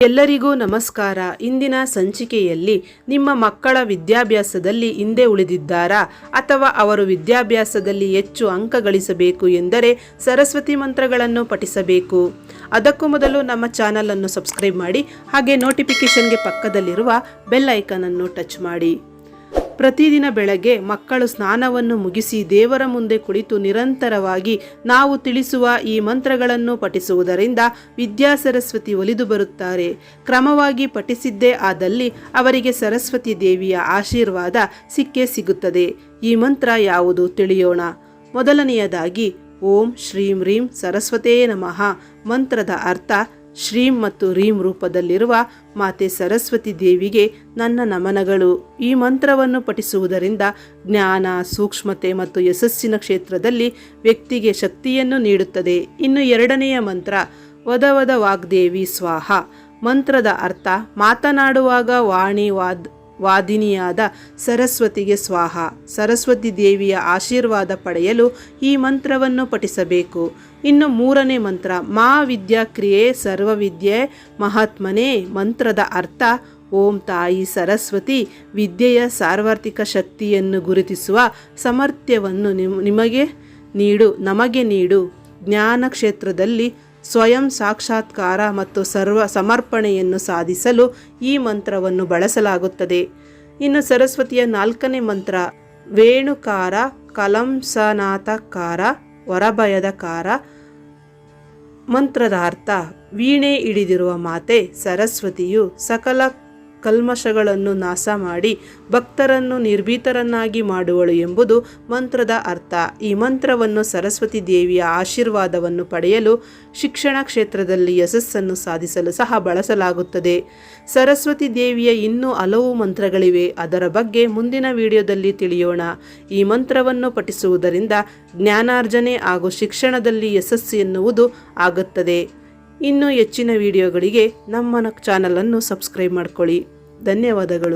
ಎಲ್ಲರಿಗೂ ನಮಸ್ಕಾರ. ಇಂದಿನ ಸಂಚಿಕೆಯಲ್ಲಿ ನಿಮ್ಮ ಮಕ್ಕಳ ವಿದ್ಯಾಭ್ಯಾಸದಲ್ಲಿ ಹಿಂದೆ ಉಳಿದಿದ್ದಾರಾ ಅಥವಾ ಅವರು ವಿದ್ಯಾಭ್ಯಾಸದಲ್ಲಿ ಹೆಚ್ಚು ಅಂಕ ಗಳಿಸಬೇಕು ಎಂದರೆ ಸರಸ್ವತಿ ಮಂತ್ರಗಳನ್ನು ಪಠಿಸಬೇಕು. ಅದಕ್ಕೂ ಮೊದಲು ನಮ್ಮ ಚಾನಲನ್ನು ಸಬ್ಸ್ಕ್ರೈಬ್ ಮಾಡಿ ಹಾಗೆ ನೋಟಿಫಿಕೇಷನ್ಗೆ ಪಕ್ಕದಲ್ಲಿರುವ ಬೆಲ್ ಐಕಾನನ್ನು ಟಚ್ ಮಾಡಿ. ಪ್ರತಿದಿನ ಬೆಳಗ್ಗೆ ಮಕ್ಕಳು ಸ್ನಾನವನ್ನು ಮುಗಿಸಿ ದೇವರ ಮುಂದೆ ಕುಳಿತು ನಿರಂತರವಾಗಿ ನಾವು ತಿಳಿಸುವ ಈ ಮಂತ್ರಗಳನ್ನು ಪಠಿಸುವುದರಿಂದ ವಿದ್ಯಾಸರಸ್ವತಿ ಒಲಿದು ಬರುತ್ತಾರೆ. ಕ್ರಮವಾಗಿ ಪಠಿಸಿದ್ದೇ ಆದಲ್ಲಿ ಅವರಿಗೆ ಸರಸ್ವತಿ ದೇವಿಯ ಆಶೀರ್ವಾದ ಸಿಕ್ಕೇ ಸಿಗುತ್ತದೆ. ಈ ಮಂತ್ರ ಯಾವುದು ತಿಳಿಯೋಣ. ಮೊದಲನೆಯದಾಗಿ ಓಂ ಶ್ರೀಂ ರೀಂ ಸರಸ್ವತೇ ನಮಃ. ಮಂತ್ರದ ಅರ್ಥ ಶ್ರೀಂ ಮತ್ತು ರೀಂ ರೂಪದಲ್ಲಿರುವ ಮಾತೆ ಸರಸ್ವತಿ ದೇವಿಗೆ ನನ್ನ ನಮನಗಳು. ಈ ಮಂತ್ರವನ್ನು ಪಠಿಸುವುದರಿಂದ ಜ್ಞಾನ, ಸೂಕ್ಷ್ಮತೆ ಮತ್ತು ಯಶಸ್ಸಿನ ಕ್ಷೇತ್ರದಲ್ಲಿ ವ್ಯಕ್ತಿಗೆ ಶಕ್ತಿಯನ್ನು ನೀಡುತ್ತದೆ. ಇನ್ನು ಎರಡನೆಯ ಮಂತ್ರ ವದವದ ವಾಗ್ದೇವಿ ಸ್ವಾಹ. ಮಂತ್ರದ ಅರ್ಥ, ಮಾತನಾಡುವಾಗ ವಾಣಿ ವಾದ್ ವಾದಿನಿಯಾದ ಸರಸ್ವತಿಗೆ ಸ್ವಾಹ. ಸರಸ್ವತಿ ದೇವಿಯ ಆಶೀರ್ವಾದ ಪಡೆಯಲು ಈ ಮಂತ್ರವನ್ನು ಪಠಿಸಬೇಕು. ಇನ್ನು ಮೂರನೇ ಮಂತ್ರ, ಮಾ ವಿದ್ಯಾ ಕ್ರಿಯೆ ಸರ್ವವಿದ್ಯೆ ಮಹಾತ್ಮನೇ ಮಂತ್ರದ ಅರ್ಥ, ಓಂ ತಾಯಿ ಸರಸ್ವತಿ ವಿದ್ಯೆಯ ಸಾರ್ವತ್ರಿಕ ಶಕ್ತಿಯನ್ನು ಗುರುತಿಸುವ ಸಾಮರ್ಥ್ಯವನ್ನು ನಿಮ್, ನಿಮಗೆ ನೀಡು, ನಮಗೆ ನೀಡು. ಜ್ಞಾನ ಕ್ಷೇತ್ರದಲ್ಲಿ ಸ್ವಯಂ ಸಾಕ್ಷಾತ್ಕಾರ ಮತ್ತು ಸರ್ವ ಸಮರ್ಪಣೆಯನ್ನು ಸಾಧಿಸಲು ಈ ಮಂತ್ರವನ್ನು ಬಳಸಲಾಗುತ್ತದೆ. ಇನ್ನು ಸರಸ್ವತಿಯ ನಾಲ್ಕನೇ ಮಂತ್ರ, ವೇಣುಕಾರ ಕಲಂಸನಾಥಕಾರ ಹೊರಭಯದಕಾರ ಮಂತ್ರದ ಅರ್ಥ, ವೀಣೆ ಹಿಡಿದಿರುವ ಮಾತೆ ಸರಸ್ವತಿಯು ಸಕಲ ಕಲ್ಮಶಗಳನ್ನು ನಾಶ ಮಾಡಿ ಭಕ್ತರನ್ನು ನಿರ್ಭೀತರನ್ನಾಗಿ ಮಾಡುವಳು ಎಂಬುದು ಮಂತ್ರದ ಅರ್ಥ. ಈ ಮಂತ್ರವನ್ನು ಸರಸ್ವತಿ ದೇವಿಯ ಆಶೀರ್ವಾದವನ್ನು ಪಡೆಯಲು ಶಿಕ್ಷಣ ಕ್ಷೇತ್ರದಲ್ಲಿ ಯಶಸ್ಸನ್ನು ಸಾಧಿಸಲು ಸಹ ಬಳಸಲಾಗುತ್ತದೆ. ಸರಸ್ವತಿ ದೇವಿಯ ಇನ್ನೂ ಹಲವು ಮಂತ್ರಗಳಿವೆ. ಅದರ ಬಗ್ಗೆ ಮುಂದಿನ ವಿಡಿಯೋದಲ್ಲಿ ತಿಳಿಯೋಣ. ಈ ಮಂತ್ರವನ್ನು ಪಠಿಸುವುದರಿಂದ ಜ್ಞಾನಾರ್ಜನೆ ಹಾಗೂ ಶಿಕ್ಷಣದಲ್ಲಿ ಯಶಸ್ಸು ಎನ್ನುವುದು ಆಗುತ್ತದೆ. ಇನ್ನೂ ಹೆಚ್ಚಿನ ವಿಡಿಯೋಗಳಿಗೆ ನಮ್ಮ ಚಾನಲನ್ನು ಸಬ್ಸ್ಕ್ರೈಬ್ ಮಾಡ್ಕೊಳ್ಳಿ. ಧನ್ಯವಾದಗಳು.